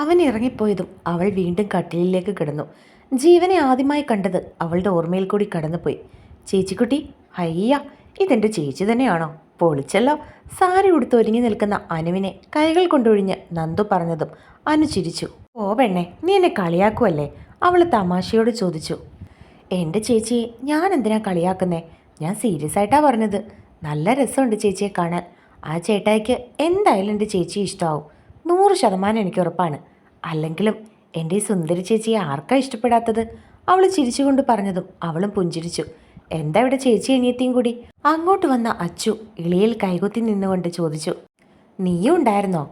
അവൻ ഇറങ്ങിപ്പോയതും അവൾ വീണ്ടും കട്ടിലിലേക്ക് കിടന്നു. ജീവനെ ആദ്യമായി കണ്ടത് അവളുടെ ഓർമ്മയിൽ കൂടി കടന്നുപോയി. ചേച്ചിക്കുട്ടി അയ്യ ഇതെന്റെ ചേച്ചി തന്നെയാണോ? പൊളിച്ചല്ലോ. സാരി ഉടുത്ത് ഒരുങ്ങി നിൽക്കുന്ന അനുവിനെ കൈകൾ കൊണ്ടൊഴിഞ്ഞ് നന്ദു പറഞ്ഞതും അനു ചിരിച്ചു. ഓ പെണ്ണെ നീ എന്നെ കളിയാക്കുമല്ലേ അവൾ തമാശയോട് ചോദിച്ചു. എന്റെ ചേച്ചിയെ ഞാൻ എന്തിനാ കളിയാക്കുന്നേ? ഞാൻ സീരിയസ് ആയിട്ടാ പറഞ്ഞത്. നല്ല രസമുണ്ട് ചേച്ചിയെ കാണാൻ. ആ ചേട്ടായിക്ക് എന്തായാലും എന്റെ ചേച്ചി ഇഷ്ടമാവും നൂറ് ശതമാനം എനിക്ക് ഉറപ്പാണ്. അല്ലെങ്കിലും എന്റെ ഈ സുന്ദരി ചേച്ചിയെ ആർക്കാ ഇഷ്ടപ്പെടാത്തത്? അവൾ ചിരിച്ചുകൊണ്ട് പറഞ്ഞതും അവളും പുഞ്ചിരിച്ചു. എന്താ ഇവിടെ ചേച്ചി അനിയത്തിയും കൂടി? അങ്ങോട്ട് വന്ന അച്ചു ഇളിയിൽ കൈകുത്തി നിന്നുകൊണ്ട് ചോദിച്ചു നീയും ഉണ്ടായിരുന്നോ?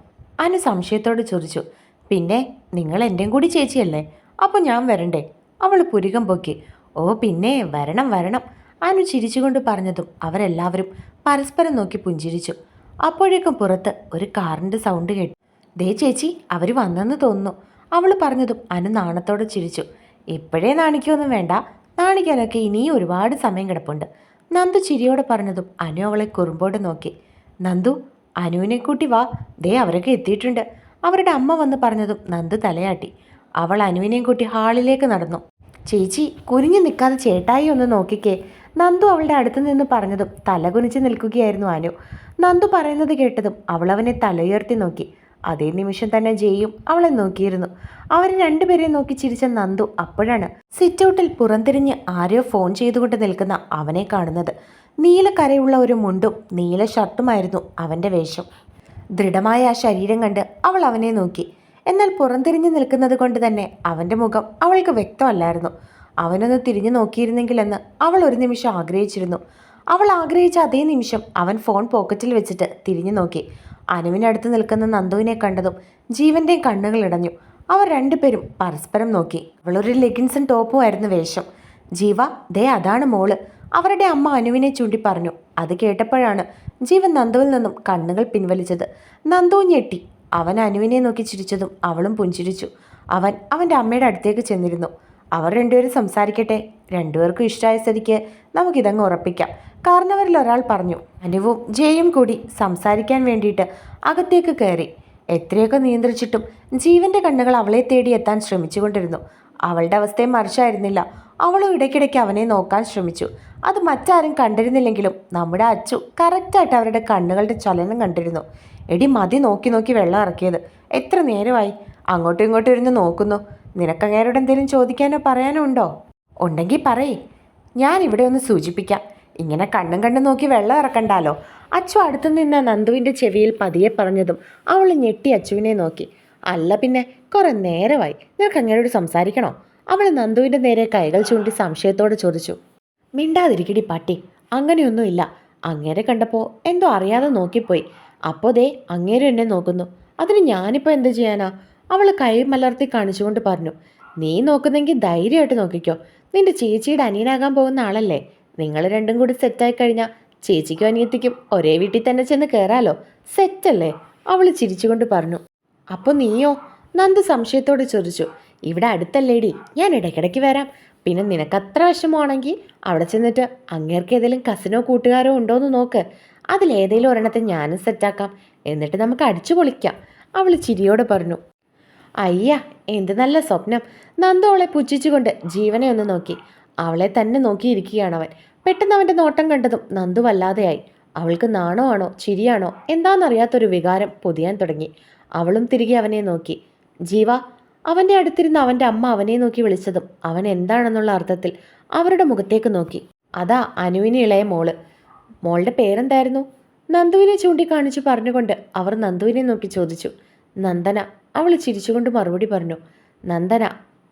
അനു സംശയത്തോട് ചോദിച്ചു പിന്നെ നിങ്ങൾ എന്റെയും കൂടി ചേച്ചിയല്ലേ? അപ്പോൾ ഞാൻ വരണ്ടേ? അവൾ പുരികം പൊക്കി ഓ പിന്നെ വരണം വരണം. അനു ചിരിച്ചുകൊണ്ട് പറഞ്ഞതും അവരെല്ലാവരും പരസ്പരം നോക്കി പുഞ്ചിരിച്ചു. അപ്പോഴേക്കും പുറത്ത് ഒരു കാറിന്റെ സൗണ്ട് കേട്ടു. ദേ ചേച്ചി അവർ വന്നെന്ന് തോന്നുന്നു. അവൾ പറഞ്ഞതും അനു നാണത്തോടെ ചിരിച്ചു. ഇപ്പോഴേ നാണിക്കൊന്നും വേണ്ട. നാണിക്കാനൊക്കെ ഇനിയും ഒരുപാട് സമയം കിടപ്പുണ്ട്. നന്ദു ചിരിയോടെ പറഞ്ഞതും അനു അവളെ കുറുമ്പോടെ നോക്കി. നന്ദു അനുവിനെ കൂട്ടി വാ. ദേ അവരൊക്കെ എത്തിയിട്ടുണ്ട്. അവരുടെ അമ്മ വന്ന് പറഞ്ഞതും നന്ദു തലയാട്ടി. അവൾ അനുവിനെയും കൂട്ടി ഹാളിലേക്ക് നടന്നു. ചേച്ചി കുനിഞ്ഞു നിൽക്കാതെ ചേട്ടായി ഒന്ന് നോക്കിക്കേ. നന്ദു അവളുടെ അടുത്ത് നിന്ന് പറഞ്ഞതും തല കുനിച്ച് നിൽക്കുകയായിരുന്നു അനു. നന്ദു പറയുന്നത് കേട്ടതും അവളവനെ തലയുയർത്തി നോക്കി. അതേ നിമിഷം തന്നെ ജയും അവളെ നോക്കിയിരുന്നു. അവർ രണ്ടുപേരെയും നോക്കി ചിരിച്ച നന്ദു അപ്പോഴാണ് സിറ്റൗട്ടിൽ പുറംതിരിഞ്ഞ് ആരോ ഫോൺ ചെയ്തുകൊണ്ട് നിൽക്കുന്ന അവനെ കാണുന്നത്. നീല കരയുള്ള ഒരു മുണ്ടും നീല ഷർട്ടുമായിരുന്നു അവന്റെ വേഷം. ദൃഢമായ ആ ശരീരം കണ്ട് അവൾ അവനെ നോക്കി. എന്നാൽ പുറംതിരിഞ്ഞ് നിൽക്കുന്നത് കൊണ്ട് തന്നെ അവന്റെ മുഖം അവൾക്ക് വ്യക്തമല്ലായിരുന്നു. അവനൊന്ന് തിരിഞ്ഞു നോക്കിയിരുന്നെങ്കിലെന്ന് അവൾ ഒരു നിമിഷം ആഗ്രഹിച്ചിരുന്നു. അവൾ ആഗ്രഹിച്ച അതേ നിമിഷം അവൻ ഫോൺ പോക്കറ്റിൽ വെച്ചിട്ട് തിരിഞ്ഞു നോക്കി. അനുവിനടുത്ത് നിൽക്കുന്ന നന്ദുവിനെ കണ്ടതും ജീവന്റെ കണ്ണുകൾ ഇടഞ്ഞു. അവർ രണ്ടുപേരും പരസ്പരം നോക്കി. അവളൊരു ലെഗിൻസും ടോപ്പും ആയിരുന്നു വേഷം. ജീവ ദേ അതാണ് മോൾ. അവരുടെ അമ്മ അനുവിനെ ചൂണ്ടി പറഞ്ഞു. അത് കേട്ടപ്പോഴാണ് ജീവൻ നന്ദുവിൽ നിന്നും കണ്ണുകൾ പിൻവലിച്ചത്. നന്ദു ഞെട്ടി. അവൻ അനുവിനെ നോക്കി ചിരിച്ചതും അവളും പുഞ്ചിരിച്ചു. അവൻ അവന്റെ അമ്മയുടെ അടുത്തേക്ക് ചെന്നിരുന്നു. അവർ രണ്ടുപേരും സംസാരിക്കട്ടെ. രണ്ടുപേർക്കും ഇഷ്ടമായ സ്ഥിതിക്ക് നമുക്കിതങ്ങ് ഉറപ്പിക്കാം. കാരണവരിൽ ഒരാൾ പറഞ്ഞു അനുവും ജയും കൂടി സംസാരിക്കാൻ വേണ്ടിയിട്ട് അകത്തേക്ക് കയറി. എത്രയൊക്കെ നിയന്ത്രിച്ചിട്ടും ജീവന്റെ കണ്ണുകൾ അവളെ തേടി എത്താൻ ശ്രമിച്ചുകൊണ്ടിരുന്നു. അവളുടെ അവസ്ഥയെ മറിച്ചായിരുന്നില്ല. അവളും ഇടയ്ക്കിടയ്ക്ക് അവനെ നോക്കാൻ ശ്രമിച്ചു. അത് മറ്റാരും കണ്ടിരുന്നില്ലെങ്കിലും നമ്മുടെ അച്ചു കറക്റ്റായിട്ട് അവരുടെ കണ്ണുകളുടെ ചലനം കണ്ടിരുന്നു. എടി മതി നോക്കി നോക്കി വെള്ളം ഇറക്കിയത്. എത്ര നേരമായി? അങ്ങോട്ടും ഇങ്ങോട്ടും ഇരുന്ന് നോക്കുന്നു. നിനക്കങ്ങേരോട് എന്തെങ്കിലും ചോദിക്കാനോ പറയാനോ ഉണ്ടോ? ഉണ്ടെങ്കിൽ പറയേ. ഞാൻ ഇവിടെ ഒന്ന് സൂചിപ്പിക്കാം. ഇങ്ങനെ കണ്ണും കണ്ണും നോക്കി വെള്ളം ഇറക്കണ്ടാലോ? അച്ചു അടുത്തു നിന്ന് നന്ദുവിന്റെ ചെവിയിൽ പതിയെ പറഞ്ഞതും അവൾ ഞെട്ടി അച്ചുവിനെ നോക്കി. അല്ല പിന്നെ കുറേ നേരമായി. നിനക്ക് അങ്ങനോട് സംസാരിക്കണോ? അവൾ നന്ദുവിന്റെ നേരെ കൈകൾ ചൂണ്ടി സംശയത്തോടെ ചോദിച്ചു. മിണ്ടാതിരിക്കടി പാട്ടി. അങ്ങനെയൊന്നുമില്ല. അങ്ങേരെ കണ്ടപ്പോൾ എന്തോ അറിയാതെ നോക്കിപ്പോയി. അപ്പോൾ ദേ അങ്ങേരെ എന്നെ നോക്കുന്നു. അതിന് ഞാനിപ്പോൾ എന്ത് ചെയ്യാനാ? അവൾ കൈ മലർത്തി കാണിച്ചുകൊണ്ട് പറഞ്ഞു നീ നോക്കുന്നെങ്കിൽ ധൈര്യമായിട്ട് നോക്കിക്കോ. നിന്റെ ചേച്ചിയുടെ അനിയനാകാൻ പോകുന്ന ആളല്ലേ. നിങ്ങൾ രണ്ടും കൂടി സെറ്റായി കഴിഞ്ഞാൽ ചേച്ചിക്കും അനിയത്തിക്കും ഒരേ വീട്ടിൽ തന്നെ ചെന്ന് കയറാലോ സെറ്റല്ലേ? അവൾ ചിരിച്ചുകൊണ്ട് പറഞ്ഞു അപ്പോൾ നീയോ? നന്ദു സംശയത്തോടെ ചോദിച്ചു ഇവിടെ അടുത്തല്ലേടി. ഞാൻ ഇടയ്ക്കിടയ്ക്ക് വരാം. പിന്നെ നിനക്കത്ര വിഷമമാണെങ്കിൽ അവിടെ ചെന്നിട്ട് അങ്ങേർക്ക് ഏതെങ്കിലും കസിനോ കൂട്ടുകാരോ ഉണ്ടോ എന്ന് നോക്ക്. അതിലേതെങ്കിലും ഒരെണ്ണത്തെ ഞാനും സെറ്റാക്കാം. എന്നിട്ട് നമുക്ക് അടിച്ചു പൊളിക്കാം. അവൾ ചിരിയോടെ പറഞ്ഞു അയ്യ എന്ത് നല്ല സ്വപ്നം. നന്ദോളെ പുച്ഛിച്ചുകൊണ്ട് ജീവനെ ഒന്ന് നോക്കി. അവളെ തന്നെ നോക്കിയിരിക്കുകയാണ് അവൻ പെട്ടെന്ന് അവന്റെ നോട്ടം കണ്ടതും നന്ദു വല്ലാതെയായി. അവൾക്ക് നാണോ ആണോ ചിരിയാണോ എന്താണെന്നറിയാത്തൊരു വികാരം പൊതിയാൻ തുടങ്ങി. അവളും തിരികെ അവനെ നോക്കി. ജീവ അവന്റെ അടുത്തിരുന്ന് അവന്റെ അമ്മ അവനെ നോക്കി വിളിച്ചതും അവൻ എന്താണെന്നുള്ള അർത്ഥത്തിൽ അവരുടെ മുഖത്തേക്ക് നോക്കി. അതാ അനുവിന് ഇളയ മോൾ. മോളുടെ പേരെന്തായിരുന്നു? നന്ദുവിനെ ചൂണ്ടിക്കാണിച്ചു പറഞ്ഞുകൊണ്ട് അവർ നന്ദുവിനെ നോക്കി ചോദിച്ചു. നന്ദന അവൾ ചിരിച്ചുകൊണ്ട് മറുപടി പറഞ്ഞു നന്ദന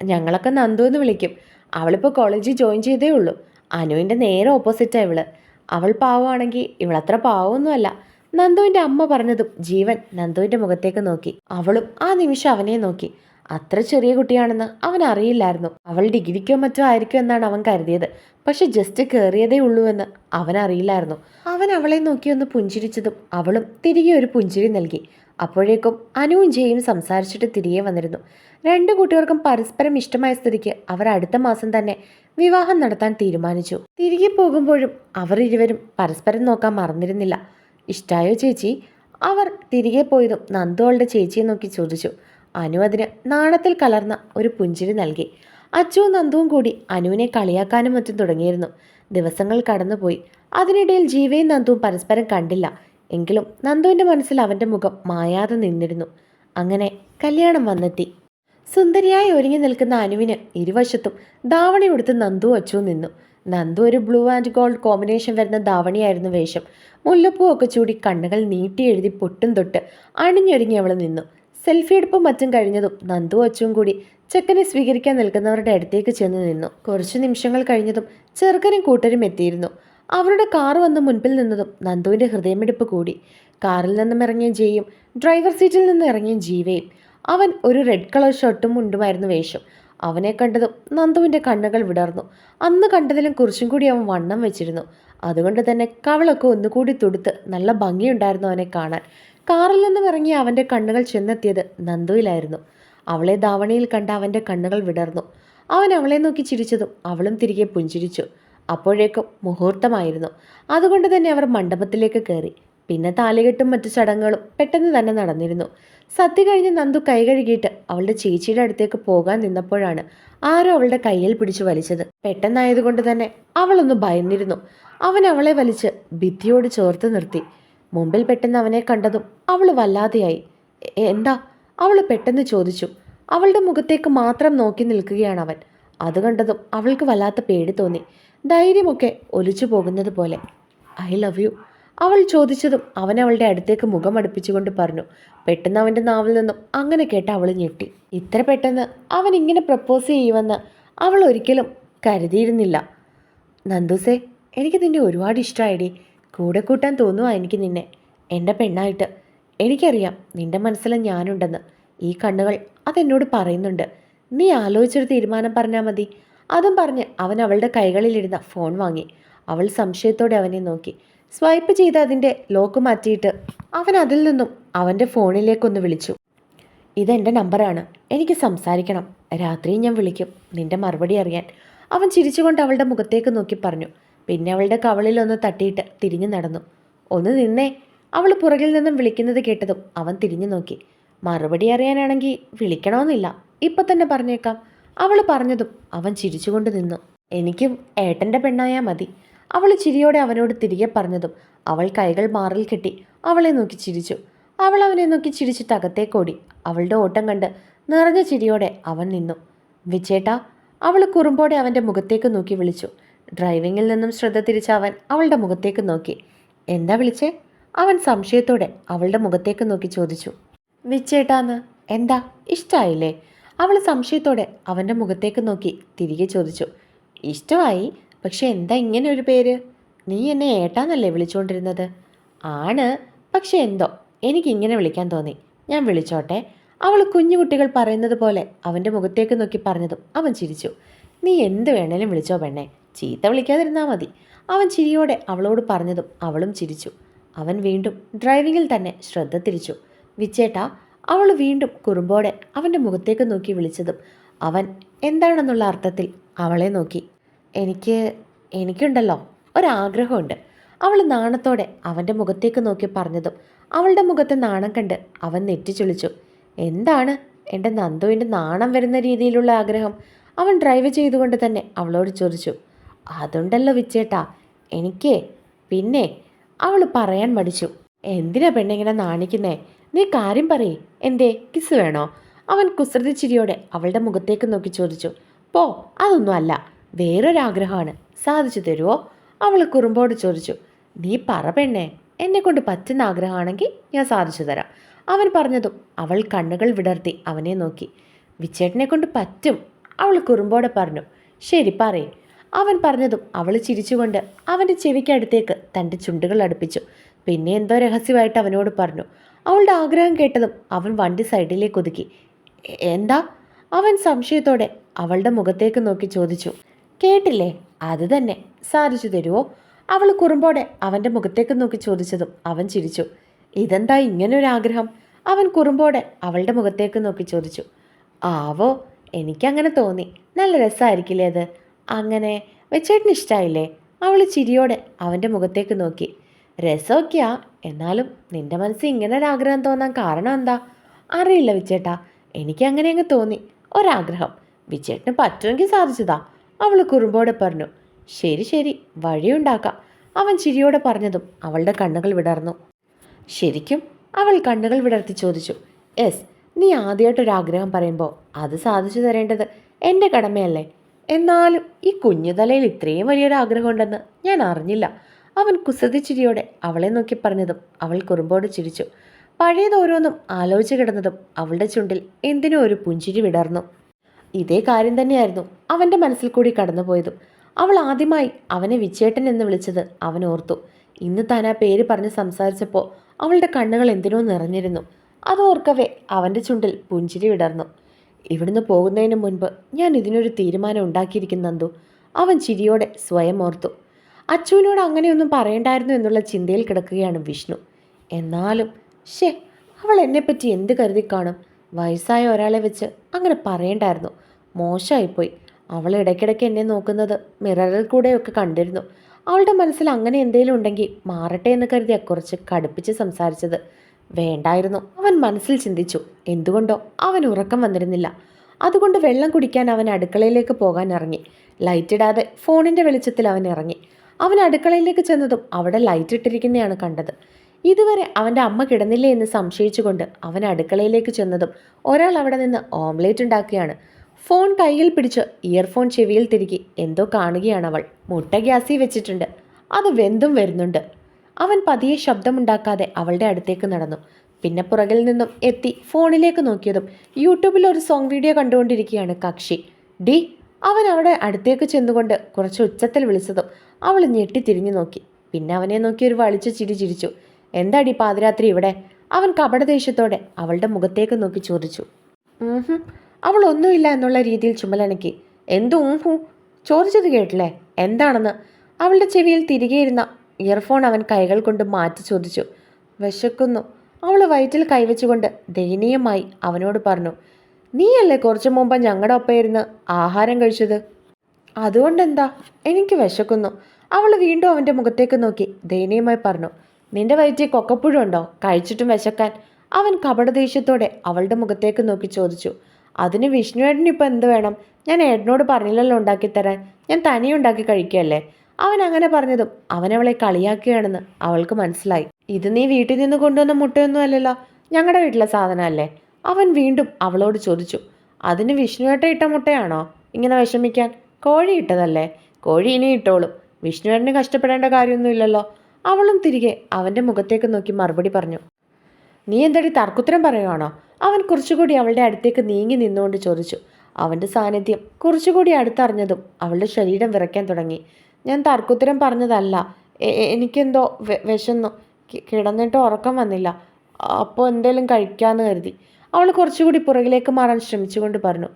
ഞങ്ങളൊക്കെ നന്ദു എന്ന് വിളിക്കും. അവളിപ്പോൾ കോളേജിൽ ജോയിൻ ചെയ്തേ ഉള്ളൂ. അനുവിന്റെ നേരെ ഓപ്പോസിറ്റാണ് ഇവൾ. അവൾ പാവമാണെങ്കിൽ ഇവളത്ര പാവമൊന്നുമല്ല. നന്ദുവിന്റെ അമ്മ പറഞ്ഞതും ജീവൻ നന്ദുവിന്റെ മുഖത്തേക്ക് നോക്കി. അവളും ആ നിമിഷം അവനെ നോക്കി. അത്ര ചെറിയ കുട്ടിയാണെന്ന് അവൻ അറിയില്ലായിരുന്നു. അവൾ ഡിഗ്രിക്കോ മറ്റോ ആയിരിക്കും എന്നാണ് അവൻ കരുതിയത്. പക്ഷെ ജസ്റ്റ് കയറിയതേ ഉള്ളൂ എന്ന് അവൻ അറിയില്ലായിരുന്നു. അവൻ അവളെ നോക്കി ഒന്ന് പുഞ്ചിരിച്ചതും അവളും തിരികെ ഒരു പുഞ്ചിരി നൽകി. അപ്പോഴേക്കും അനുവും ജയും സംസാരിച്ചിട്ട് തിരികെ വന്നിരുന്നു. രണ്ട് കുട്ടികൾക്കും പരസ്പരം ഇഷ്ടമായ സ്ഥിതിക്ക് അവർ അടുത്ത മാസം തന്നെ വിവാഹം നടത്താൻ തീരുമാനിച്ചു. തിരികെ പോകുമ്പോഴും അവർ ഇരുവരും പരസ്പരം നോക്കാൻ മറന്നിരുന്നില്ല. ഇഷ്ടായോ ചേച്ചി? അവർ തിരികെ പോയതും നന്ദു അവളുടെ ചേച്ചിയെ നോക്കി ചോദിച്ചു. അനു അതിന് നാണത്തിൽ കലർന്ന ഒരു പുഞ്ചിരി നൽകി. അച്ചുവും നന്ദുവും കൂടി അനുവിനെ കളിയാക്കാനും മറ്റും തുടങ്ങിയിരുന്നു. ദിവസങ്ങൾ കടന്നുപോയി. അതിനിടയിൽ ജീവയും നന്ദുവും പരസ്പരം കണ്ടില്ല. എങ്കിലും നന്ദുവിന്റെ മനസ്സിൽ അവന്റെ മുഖം മായാതെ നിന്നിരുന്നു. അങ്ങനെ കല്യാണം വന്നെത്തി. സുന്ദരിയായി ഒരുങ്ങി നിൽക്കുന്ന അനുവിന് ഇരുവശത്തും ദാവണി ഉടുത്ത് നന്ദു അച്ചു നിന്നു. നന്ദു ഒരു ബ്ലൂ ആൻഡ് ഗോൾഡ് കോമ്പിനേഷൻ വരുന്ന ദാവണിയായിരുന്നു വേഷം. മുല്ലപ്പൂവൊക്കെ ചൂടി കണ്ണുകൾ നീട്ടി എഴുതി പൊട്ടും തൊട്ട് അണിഞ്ഞൊരുങ്ങി അവൾ നിന്നു. സെൽഫി എടുപ്പും മറ്റും കഴിഞ്ഞതും നന്ദു അച്ചും കൂടി ചെക്കനെ സ്വീകരിക്കാൻ നിൽക്കുന്നവരുടെ അടുത്തേക്ക് ചെന്ന് നിന്നു. കുറച്ചു നിമിഷങ്ങൾ കഴിഞ്ഞതും ചെറുക്കനും കൂട്ടരും എത്തിയിരുന്നു. അവരുടെ കാർ വന്ന് മുൻപിൽ നിന്നതും നന്ദുവിന്റെ ഹൃദയമിടിപ്പ് കൂടി. കാറിൽ നിന്നും ഇറങ്ങിയ ജയും ഡ്രൈവർ സീറ്റിൽ നിന്ന് ഇറങ്ങിയ ജീവയും. അവൻ ഒരു റെഡ് കളർ ഷർട്ടും മുണ്ടുമായിരുന്നു വേഷം. അവനെ കണ്ടതും നന്ദുവിന്റെ കണ്ണുകൾ വിടർന്നു. അന്ന് കണ്ടതിലും കുറച്ചും കൂടി അവൻ വണ്ണം വെച്ചിരുന്നു. അതുകൊണ്ട് തന്നെ കവളൊക്കെ ഒന്നുകൂടി തൊടുത്ത് നല്ല ഭംഗിയുണ്ടായിരുന്നു അവനെ കാണാൻ. കാറിൽ നിന്നും ഇറങ്ങി അവന്റെ കണ്ണുകൾ ചെന്നെത്തിയത് നന്ദുവിലായിരുന്നു. അവളെ ധാവണിയിൽ കണ്ട അവന്റെ കണ്ണുകൾ വിടർന്നു. അവൻ അവളെ നോക്കി ചിരിച്ചതും അവളും തിരികെ പുഞ്ചിരിച്ചു. അപ്പോഴേക്കും മുഹൂർത്തമായിരുന്നു. അതുകൊണ്ട് തന്നെ അവർ മണ്ഡപത്തിലേക്ക് കയറി. പിന്നെ താലികെട്ടും മറ്റു ചടങ്ങുകളും പെട്ടെന്ന് തന്നെ നടന്നിരുന്നു. സദ്യ കഴിഞ്ഞ് നന്ദു കൈ കഴുകിയിട്ട് അവളുടെ ചേച്ചിയുടെ അടുത്തേക്ക് പോകാൻ നിന്നപ്പോഴാണ് ആരോ അവളുടെ കയ്യിൽ പിടിച്ചു വലിച്ചത്. പെട്ടെന്നായതുകൊണ്ട് തന്നെ അവളൊന്ന് ഭയന്നിരുന്നു. അവൻ അവളെ വലിച്ച് ഭിത്തിയോട് ചോർത്ത് നിർത്തി. മുമ്പിൽ പെട്ടെന്ന് അവനെ കണ്ടതും അവൾ വല്ലാതെയായി. എന്താ? അവൾ പെട്ടെന്ന് ചോദിച്ചു. അവളുടെ മുഖത്തേക്ക് മാത്രം നോക്കി നിൽക്കുകയാണ് അവൻ. അത് കണ്ടതും അവൾക്ക് വല്ലാത്ത പേടി തോന്നി. ധൈര്യമൊക്കെ ഒലിച്ചു പോകുന്നത് പോലെ. I love you. അവൾ ചോദിച്ചതും അവൻ അവളുടെ അടുത്തേക്ക് മുഖം അടുപ്പിച്ചുകൊണ്ട് പറഞ്ഞു പെട്ടെന്ന് അവന്റെ നാവിൽ നിന്നും അങ്ങനെ കേട്ട് അവൾ ഞെട്ടി. ഇത്ര പെട്ടെന്ന് അവൻ ഇങ്ങനെ പ്രപ്പോസ് ചെയ്യുമെന്ന് അവൾ ഒരിക്കലും കരുതിയിരുന്നില്ല. നന്ദുസേ എനിക്ക് നിന്നെ ഒരുപാട് ഇഷ്ടമായിടി കൂടെ കൂട്ടാൻ തോന്നുവാ എനിക്ക് നിന്നെ. എന്റെ പെണ്ണായിട്ട്. എനിക്കറിയാം നിന്റെ മനസ്സിൽ ഞാനുണ്ടെന്ന്. ഈ കണ്ണുകൾ അതെന്നോട് പറയുന്നുണ്ട്. നീ ആലോചിച്ചൊരു തീരുമാനം പറഞ്ഞാൽ മതി. അതും പറഞ്ഞ് അവൻ അവളുടെ കൈകളിലിരുന്ന ഫോൺ വാങ്ങി. അവൾ സംശയത്തോടെ അവനെ നോക്കി. സ്വൈപ്പ് ചെയ്ത് അതിന്റെ ലോക്ക് മാറ്റിയിട്ട് അവൻ അതിൽ നിന്നും അവന്റെ ഫോണിലേക്കൊന്ന് വിളിച്ചു. ഇതെന്റെ നമ്പറാണ്. എനിക്ക് സംസാരിക്കണം. രാത്രി ഞാൻ വിളിക്കും. നിന്റെ മറുപടി അറിയാൻ. അവൻ ചിരിച്ചുകൊണ്ട് അവളുടെ മുഖത്തേക്ക് നോക്കി പറഞ്ഞു. പിന്നെ അവളുടെ കവളിൽ ഒന്ന് തട്ടിയിട്ട് തിരിഞ്ഞു നടന്നു. ഒന്ന് നിന്നേ. അവൾ പുറകിൽ നിന്നും വിളിക്കുന്നത് കേട്ടതും അവൻ തിരിഞ്ഞു നോക്കി. മറുപടി അറിയാനാണെങ്കിൽ വിളിക്കണമെന്നില്ല. ഇപ്പം തന്നെ പറഞ്ഞേക്കാം. അവൾ പറഞ്ഞതും അവൻ ചിരിച്ചുകൊണ്ട് നിന്നു. എനിക്കും ഏട്ടന്റെ പെണ്ണായാൽ മതി. അവൾ ചിരിയോടെ അവനോട് തിരികെ പറഞ്ഞതും അവൾ കൈകൾ മാറിൽ കെട്ടി അവളെ നോക്കി ചിരിച്ചു. അവൾ അവനെ നോക്കി ചിരിച്ചിട്ട് അകത്തേക്കോടി അവളുടെ ഓട്ടം കണ്ട് നിറഞ്ഞ ചിരിയോടെ അവൻ നിന്നു. വിജേട്ടാ അവൾ കുറുമ്പോടെ അവന്റെ മുഖത്തേക്ക് നോക്കി വിളിച്ചു. ഡ്രൈവിങ്ങിൽ നിന്നും ശ്രദ്ധ തിരിച്ച അവൻ അവളുടെ മുഖത്തേക്ക് നോക്കി. എന്താ വിളിച്ചേ? അവൻ സംശയത്തോടെ അവളുടെ മുഖത്തേക്ക് നോക്കി ചോദിച്ചു. വിച്ചേട്ടാന്ന് എന്താ? ഇഷ്ടായില്ലേ? അവൾ സംശയത്തോടെ അവന്റെ മുഖത്തേക്ക് നോക്കി തിരികെ ചോദിച്ചു ഇഷ്ടമായി? പക്ഷെ എന്താ ഇങ്ങനെ ഒരു പേര്? നീ എന്നെ ഏട്ടാന്നല്ലേ വിളിച്ചുകൊണ്ടിരുന്നത് ആണ് പക്ഷെ എന്തോ? എനിക്കിങ്ങനെ വിളിക്കാൻ തോന്നി. ഞാൻ വിളിച്ചോട്ടെ. അവൾ കുഞ്ഞുകുട്ടികൾ പറയുന്നത് പോലെ അവന്റെ മുഖത്തേക്ക് നോക്കി പറഞ്ഞതും അവൻ ചിരിച്ചു. നീ എന്ത് വേണേലും വിളിച്ചോ പെണ്ണെ. ചീത്ത വിളിക്കാതിരുന്നാൽ മതി. അവൻ ചിരിയോടെ അവളോട് പറഞ്ഞതും അവളും ചിരിച്ചു. അവൻ വീണ്ടും ഡ്രൈവിങ്ങിൽ തന്നെ ശ്രദ്ധ തിരിച്ചു. വിച്ചേട്ടാ അവൾ വീണ്ടും കുറുമ്പോടെ അവന്റെ മുഖത്തേക്ക് നോക്കി വിളിച്ചതും അവൻ എന്താണെന്നുള്ള അർത്ഥത്തിൽ അവളെ നോക്കി. എനിക്ക് എനിക്കുണ്ടല്ലോ ഒരാഗ്രഹമുണ്ട്. അവൾ നാണത്തോടെ അവന്റെ മുഖത്തേക്ക് നോക്കി പറഞ്ഞതും അവളുടെ മുഖത്തെ നാണം കണ്ട് അവൻ നെറ്റിച്ചൊളിച്ചു. എന്താണ് എന്റെ നന്ദുവിന്റെ നാണം വരുന്ന രീതിയിലുള്ള ആഗ്രഹം? അവൻ ഡ്രൈവ് ചെയ്തുകൊണ്ട് തന്നെ അവളോട് ചോദിച്ചു. അതുണ്ടല്ലോ വിച്ചേട്ടാ എനിക്കേ പിന്നെ. അവൾ പറയാൻ മടിച്ചു. എന്തിനാ പെണ്ണിങ്ങനെ നാണിക്കുന്നേ? നീ കാര്യം പറയേ. എന്തേ? കിസ് വേണോ? അവൻ കുസൃതി ചിരിയോടെ അവളുടെ മുഖത്തേക്ക് നോക്കി ചോദിച്ചു. പോ അതൊന്നും അല്ല. വേറൊരാഗ്രഹമാണ്. സാധിച്ചു തരുമോ അവൾ കുറുമ്പോട് ചോദിച്ചു. നീ പറ പെണ്ണേ. എന്നെ കൊണ്ട് പറ്റുന്ന ആഗ്രഹമാണെങ്കിൽ ഞാൻ സാധിച്ചു തരാം. അവൻ പറഞ്ഞതും അവൾ കണ്ണുകൾ വിടർത്തി അവനെ നോക്കി. വിച്ചേട്ടനെ കൊണ്ട് പറ്റും. അവൾ കുറുമ്പോടെ പറഞ്ഞു. ശരി പറയേ. അവൻ പറഞ്ഞതും അവൾ ചിരിച്ചുകൊണ്ട് അവന്റെ ചെവിക്കടുത്തേക്ക് തന്റെ ചുണ്ടുകൾ അടുപ്പിച്ചു. പിന്നെ എന്തോ രഹസ്യമായിട്ട് അവനോട് പറഞ്ഞു. അവളുടെ ആഗ്രഹം കേട്ടതും അവൻ വണ്ടി സൈഡിലേക്ക് ഒതുക്കി. എന്താ അവൻ സംശയത്തോടെ അവളുടെ മുഖത്തേക്ക് നോക്കി ചോദിച്ചു. കേട്ടില്ലേ? അത് തന്നെ. സാധിച്ചു തരുമോ അവൾ കുറുമ്പോടെ അവന്റെ മുഖത്തേക്ക് നോക്കി ചോദിച്ചതും അവൻ ചിരിച്ചു. ഇതെന്താ ഇങ്ങനെ ഒരു ആഗ്രഹം? അവൻ കുറുമ്പോടെ അവളുടെ മുഖത്തേക്ക് നോക്കി ചോദിച്ചു. ആവോ എനിക്കങ്ങനെ തോന്നി. നല്ല രസമായിരിക്കില്ലേ അത്? അങ്ങനെ വെച്ചേട്ടന് ഇഷ്ടമായില്ലേ അവൾ ചിരിയോടെ അവന്റെ മുഖത്തേക്ക് നോക്കി. രസമൊക്കെയാ എന്നാലും നിന്റെ മനസ്സിൽ ഇങ്ങനെ ഒരു ആഗ്രഹം തോന്നാൻ കാരണം എന്താ? അറിയില്ല വിച്ചേട്ടാ എനിക്ക് അങ്ങനെ അങ്ങ് തോന്നി. ഒരാഗ്രഹം. വിച്ചേട്ടന് പറ്റുമെങ്കിൽ സാധിച്ചതാ. അവൾ കുറുമ്പോടെ പറഞ്ഞു. ശരി ശരി. വഴിയുണ്ടാക്കാം അവൻ ചിരിയോടെ പറഞ്ഞതും അവളുടെ കണ്ണുകൾ വിടർന്നു. ശരിക്കും അവൾ കണ്ണുകൾ വിടർത്തി ചോദിച്ചു. എസ് നീ ആദ്യമായിട്ടൊരാഗ്രഹം പറയുമ്പോൾ അത് സാധിച്ചു തരേണ്ടത് എന്റെ കടമയല്ലേ? എന്നാലും ഈ കുഞ്ഞുതലയിൽ ഇത്രയും വലിയൊരു ആഗ്രഹം ഉണ്ടെന്ന് ഞാൻ അറിഞ്ഞില്ല. അവൻ കുസൃതിച്ചിരിയോടെ അവളെ നോക്കി പറഞ്ഞതും അവൾ കുറുമ്പോട് ചിരിച്ചു. പഴയതോരോന്നും ആലോചിച്ച് കിടന്നതും അവളുടെ ചുണ്ടിൽ എന്തിനോ ഒരു പുഞ്ചിരി വിടർന്നു. ഇതേ കാര്യം തന്നെയായിരുന്നു അവന്റെ മനസ്സിൽ കൂടി കടന്നുപോയതും. അവൾ ആദ്യമായി അവനെ വിച്ചേട്ടൻ എന്ന് വിളിച്ചത് അവൻ ഓർത്തു. ഇന്ന് താൻ ആ പേര് പറഞ്ഞ് സംസാരിച്ചപ്പോൾ അവളുടെ കണ്ണുകൾ എന്തിനോ നിറഞ്ഞിരുന്നു. അതോർക്കവേ അവന്റെ ചുണ്ടിൽ പുഞ്ചിരി വിടർന്നു. ഇവിടുന്ന് പോകുന്നതിന് മുൻപ് ഞാൻ ഇതിനൊരു തീരുമാനം ഉണ്ടാക്കിയിരിക്കുന്നു അവൻ ചിരിയോടെ സ്വയം ഓർത്തു. അച്ചുവിനോട് അങ്ങനെയൊന്നും പറയണ്ടായിരുന്നു എന്നുള്ള ചിന്തയിൽ കിടക്കുകയാണ് വിഷ്ണു. എന്നാലും ഷേ അവൾ എന്നെപ്പറ്റി എന്ത് കരുതി കാണും വയസ്സായ ഒരാളെ വെച്ച് അങ്ങനെ പറയണ്ടായിരുന്നു. മോശമായിപ്പോയി. അവൾ ഇടയ്ക്കിടയ്ക്ക് എന്നെ നോക്കുന്നത് മിററിൽ കൂടെയൊക്കെ കണ്ടിരുന്നു. അവളുടെ മനസ്സിൽ അങ്ങനെ എന്തെങ്കിലും ഉണ്ടെങ്കിൽ മാറട്ടെ എന്ന് കരുതിയ കുറച്ച് കടുപ്പിച്ച് സംസാരിച്ചത്. വേണ്ടായിരുന്നു. അവൻ മനസ്സിൽ ചിന്തിച്ചു. എന്തുകൊണ്ടോ അവൻ ഉറക്കം വന്നിരുന്നില്ല. അതുകൊണ്ട് വെള്ളം കുടിക്കാൻ അവൻ അടുക്കളയിലേക്ക് പോകാൻ ഇറങ്ങി. ലൈറ്റ് ഇടാതെ ഫോണിന്റെ വെളിച്ചത്തിൽ അവൻ ഇറങ്ങി. അവൻ അടുക്കളയിലേക്ക് ചെന്നതും അവിടെ ലൈറ്റ് ഇട്ടിരിക്കുന്നതാണ് കണ്ടത്. ഇതുവരെ അവന്റെ അമ്മ കിടന്നില്ലേ എന്ന് സംശയിച്ചുകൊണ്ട് അവൻ അടുക്കളയിലേക്ക് ചെന്നതും ഒരാൾ അവിടെ നിന്ന് ഓംലേറ്റ് ഉണ്ടാക്കുകയാണ്. ഫോൺ കയ്യിൽ പിടിച്ച് ഇയർഫോൺ ചെവിയിൽ തിരികെ എന്തോ കാണുകയാണ് അവൾ. മുട്ട ഗ്യാസി വെച്ചിട്ടുണ്ട്. അത് വെന്തും വരുന്നുണ്ട്. അവൻ പതിയെ ശബ്ദമുണ്ടാക്കാതെ അവളുടെ അടുത്തേക്ക് നടന്നു. പിന്നെ പുറകിൽ നിന്നും എത്തി ഫോണിലേക്ക് നോക്കിയതും യൂട്യൂബിൽ ഒരു സോങ് വീഡിയോ കണ്ടുകൊണ്ടിരിക്കുകയാണ് കക്ഷി. ഡി അവൻ അവിടെ അടുത്തേക്ക് ചെന്നുകൊണ്ട് കുറച്ച് ഉച്ചത്തിൽ വിളിച്ചതും അവൾ ഞെട്ടി തിരിഞ്ഞു നോക്കി. പിന്നെ അവനെ നോക്കി ഒരു വളിച്ച ചിരി ചിരിച്ചു. എന്താടി പാതിരാത്രി ഇവിടെ? അവൻ കപടദേശത്തോടെ അവളുടെ മുഖത്തേക്ക് നോക്കി ചോദിച്ചു. അവൾ ഒന്നുമില്ല എന്നുള്ള രീതിയിൽ ചുമലനക്കി. എന്തു ഊഹു ചോദിച്ചത് കേട്ടില്ലേ? എന്താണെന്ന്? അവളുടെ ചെവിയിൽ തിരികെ ഇരുന്ന ഇയർഫോൺ അവൻ കൈകൾ കൊണ്ട് മാറ്റി ചോദിച്ചു. വിശക്കുന്നു. അവൾ വയറ്റിൽ കൈവച്ചുകൊണ്ട് ദയനീയമായി അവനോട് പറഞ്ഞു. നീയല്ലേ കുറച്ചു മുമ്പ് ഞങ്ങളുടെ ഒപ്പം ഇരുന്ന് ആഹാരം കഴിച്ചത്? അതുകൊണ്ടെന്താ? എനിക്ക് വിശക്കുന്നു. അവൾ വീണ്ടും അവന്റെ മുഖത്തേക്ക് നോക്കി. ദയനീയമായി പറഞ്ഞു നിന്റെ വയറ്റിൽ കൊക്കപ്പുഴുണ്ടോ കഴിച്ചിട്ടും വിശക്കാൻ. അവൻ കപടദേഷ്യത്തോടെ അവളുടെ മുഖത്തേക്ക് നോക്കി ചോദിച്ചു അതിന് വിഷ്ണുവേട്ടന് ഇപ്പം എന്ത് വേണം? ഞാൻ ഏട്ടനോട് പറഞ്ഞില്ലല്ലോ ഉണ്ടാക്കിത്തരാൻ ഞാൻ തനിയെ ഉണ്ടാക്കി കഴിക്കുകയല്ലേ? അവൻ അങ്ങനെ പറഞ്ഞതും അവനവളെ കളിയാക്കുകയാണെന്ന് അവൾക്ക് മനസ്സിലായി. ഇത് നീ വീട്ടിൽ നിന്ന് കൊണ്ടുവന്ന മുട്ടയൊന്നും അല്ലല്ലോ. ഞങ്ങളുടെ വീട്ടിലെ സാധനമല്ലേ? അവൻ വീണ്ടും അവളോട് ചോദിച്ചു അതിന് വിഷ്ണുവേട്ട ഇട്ട മുട്ടയാണോ? ഇങ്ങനെ വിഷമിക്കാൻ? കോഴി ഇട്ടതല്ലേ? കോഴി ഇനി ഇട്ടോളും. വിഷ്ണുവേട്ടന് കഷ്ടപ്പെടേണ്ട കാര്യമൊന്നുമില്ലല്ലോ അവളും തിരികെ അവന്റെ മുഖത്തേക്ക് നോക്കി മറുപടി പറഞ്ഞു നീ എന്തടി തർക്കുത്തരം പറയുവാണോ? അവൻ കുറച്ചുകൂടി അവളുടെ അടുത്തേക്ക് നീങ്ങി നിന്നുകൊണ്ട് ചോദിച്ചു അവന്റെ സാന്നിധ്യം കുറച്ചുകൂടി അടുത്തറിഞ്ഞതും അവളുടെ ശരീരം വിറയ്ക്കാൻ തുടങ്ങി. ഞാൻ തർക്കുത്തരം പറഞ്ഞതല്ല. എനിക്കെന്തോ വിശന്നു. കിടന്നിട്ട് ഉറക്കം വന്നില്ല. അപ്പോൾ എന്തേലും കഴിക്കാമെന്ന് കരുതി. അവൾ കുറച്ചുകൂടി പുറകിലേക്ക് മാറാൻ ശ്രമിച്ചുകൊണ്ട് പറഞ്ഞു.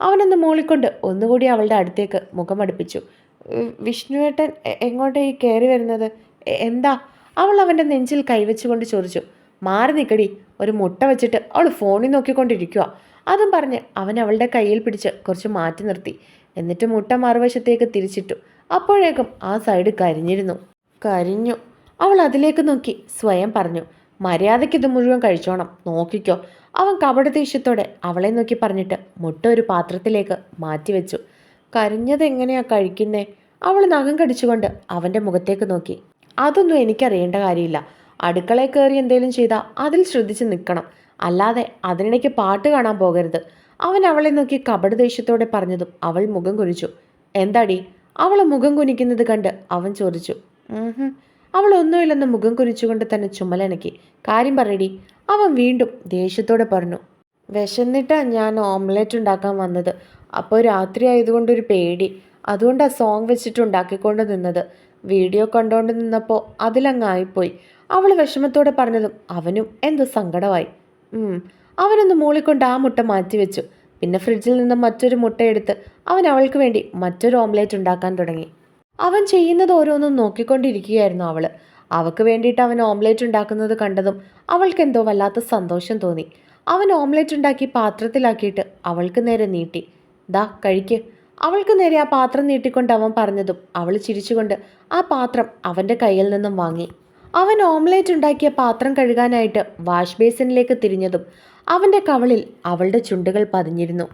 അവനൊന്ന് മൂളിക്കൊണ്ട് ഒന്നുകൂടി അവളുടെ അടുത്തേക്ക് മുഖമടുപ്പിച്ചു "ഉം, വിഷ്ണുവേട്ടൻ എങ്ങോട്ടേ ഈ കയറി വരുന്നത്? എന്താ? അവൾ അവന്റെ നെഞ്ചിൽ കൈവച്ചുകൊണ്ട് ചോദിച്ചു മാറി നിൽക്കടി ഒരു മുട്ട വെച്ചിട്ട് അവൾ ഫോണിൽ നോക്കിക്കൊണ്ടിരിക്കുക അതും പറഞ്ഞ് അവൻ അവളുടെ കയ്യിൽ പിടിച്ച് കുറച്ച് മാറ്റി നിർത്തി. എന്നിട്ട് മുട്ട മറുവശത്തേക്ക് തിരിച്ചിട്ടു. അപ്പോഴേക്കും ആ സൈഡ് കരിഞ്ഞിരുന്നു. കരിഞ്ഞു. അവൾ അതിലേക്ക് നോക്കി സ്വയം പറഞ്ഞു മര്യാദയ്ക്ക് ഇത് മുഴുവൻ കഴിച്ചോണം. നോക്കിക്കോ. അവൻ കപടദേഷ്യത്തോടെ അവളെ നോക്കി പറഞ്ഞിട്ട് മുട്ട ഒരു പാത്രത്തിലേക്ക് മാറ്റിവെച്ചു കരിഞ്ഞത് എങ്ങനെയാ കഴിക്കുന്നേ? അവൾ നഖം കടിച്ചുകൊണ്ട് അവന്റെ മുഖത്തേക്ക് നോക്കി. അതൊന്നും എനിക്കറിയേണ്ട കാര്യമില്ല. അടുക്കളയിൽ കയറി എന്തെങ്കിലും ചെയ്താൽ അതിൽ ശ്രദ്ധിച്ച് നിൽക്കണം അല്ലാതെ അതിനിടയ്ക്ക് പാട്ട് കാണാൻ പോകരുത്. അവൻ അവളെ നോക്കി കപട ദേഷ്യത്തോടെ പറഞ്ഞതും അവൾ മുഖം കുനിച്ചു. എന്താടി? അവൾ മുഖം കുനിക്കുന്നത് കണ്ട് അവൻ ചോദിച്ചു. അവൾ ഒന്നുമില്ലെന്ന് മുഖം കുനിച്ചുകൊണ്ട് തന്നെ ചുമലനക്കി കാര്യം പറയടി. അവൻ വീണ്ടും ദേഷ്യത്തോടെ പറഞ്ഞു വിശന്നിട്ടാ ഞാൻ ഓംലെറ്റ് ഉണ്ടാക്കാൻ വന്നത്. അപ്പോൾ രാത്രി ആയതുകൊണ്ട് ഒരു പേടി. ആ സോങ് വെച്ചിട്ട് ഉണ്ടാക്കിക്കൊണ്ട് നിന്നത്. വീഡിയോ കണ്ടുകൊണ്ട് നിന്നപ്പോൾ അതിലങ്ങായിപ്പോയി അവൾ വിഷമത്തോടെ പറഞ്ഞതും അവനും എന്തോ സങ്കടമായി. അവനൊന്ന് മൂളിക്കൊണ്ട് ആ മുട്ട മാറ്റിവെച്ചു പിന്നെ ഫ്രിഡ്ജിൽ നിന്ന് മറ്റൊരു മുട്ട എടുത്ത് അവൻ അവൾക്ക് വേണ്ടി മറ്റൊരു ഓംലെറ്റ് ഉണ്ടാക്കാൻ തുടങ്ങി. അവൻ ചെയ്യുന്നത് ഓരോന്നും നോക്കിക്കൊണ്ടിരിക്കുകയായിരുന്നു അവൾ അവൾക്ക് വേണ്ടിയിട്ട് അവൻ ഓംലേറ്റ് ഉണ്ടാക്കുന്നത് കണ്ടതും അവൾക്ക് എന്തോ വല്ലാത്ത സന്തോഷം തോന്നി. അവൻ ഓംലേറ്റ് ഉണ്ടാക്കി പാത്രത്തിലാക്കിയിട്ട് അവൾക്ക് നേരെ നീട്ടി. ദാ കഴിക്ക്. അവൾക്ക് നേരെ ആ പാത്രം നീട്ടിക്കൊണ്ട് അവൻ പറഞ്ഞതും അവൾ ചിരിച്ചുകൊണ്ട് ആ പാത്രം അവന്റെ കയ്യിൽ നിന്നും വാങ്ങി. അവൻ ഓംലേറ്റ് ഉണ്ടാക്കിയ പാത്രം കഴുകാനായിട്ട് വാഷ് ബേസിനിലേക്ക് തിരിഞ്ഞതും അവന്റെ കവളിൽ അവളുടെ ചുണ്ടുകൾ പതിഞ്ഞിരുന്നു.